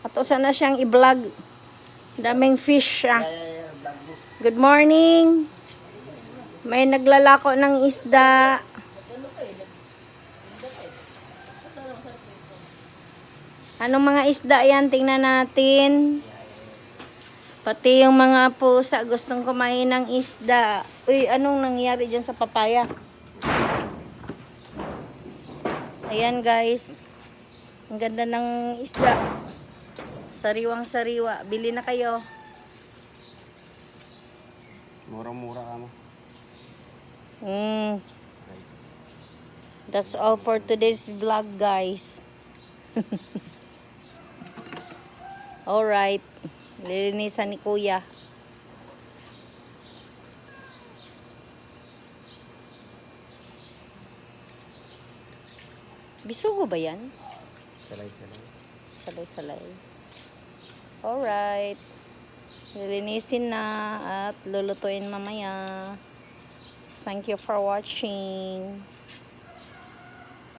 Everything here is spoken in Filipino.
Ato sana siyang i-vlog. Daming fish siya. Good morning. May naglalako ng isda. Anong mga isda yan? Tingnan natin. Pati yung mga pusa gustong kumain ng isda. Uy, anong nangyari dyan sa papaya? Ayan guys. Ang ganda ng isda. Sariwang sariwa. Bili na kayo. Murang-mura ka mo. Mm. That's all for today's vlog, guys. Alright. Lilinisan ni Kuya. Bisugo ba yan? Salay-salay. Salay-salay. Alright. Lilinisin na at lulutuin mamaya. Thank you for watching.